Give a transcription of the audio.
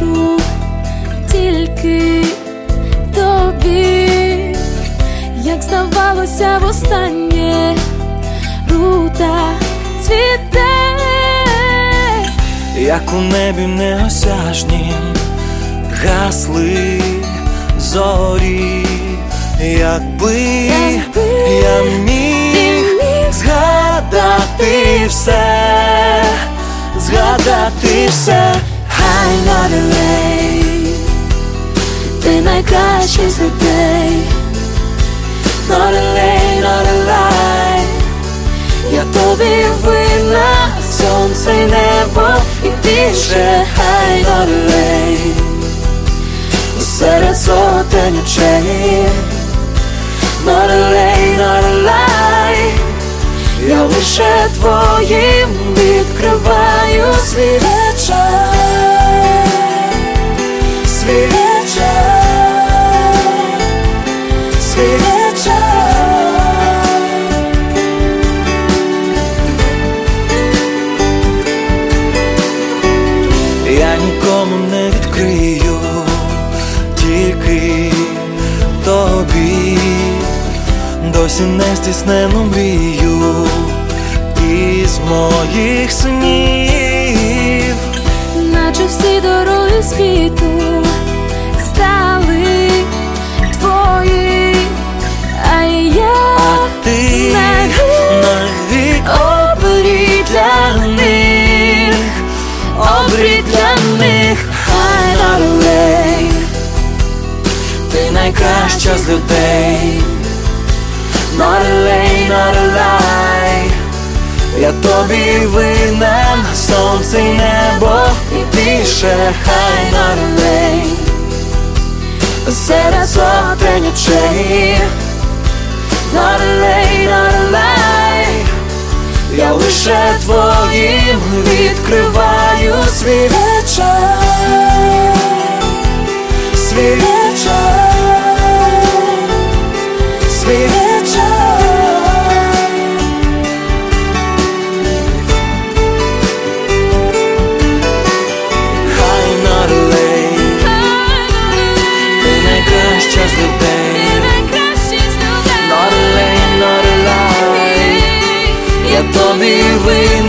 пишу тільки тобі, як здавалося, в останнє рута цвіте, як у небі неосяжні гасли зорі, якби, якби я міг, міг згадати все. Згадати все Not delay Ти найкращий з людей a lie. Я тобі винна Сонце й небо і більше Хай not delay Серед сотень очей a lie. Я лише твоїм відкриваю свій тільки тобі, досі не стіснену мрію із моїх снів. Наче всі дороги світу стали найкраща з людей. not a lay, not a lie. Я тобі винен, сонце й небо і більше хай нарулей, серед сотень очей, not a lay, not a lie. я лише твоїм відкриваю свій тобі винен.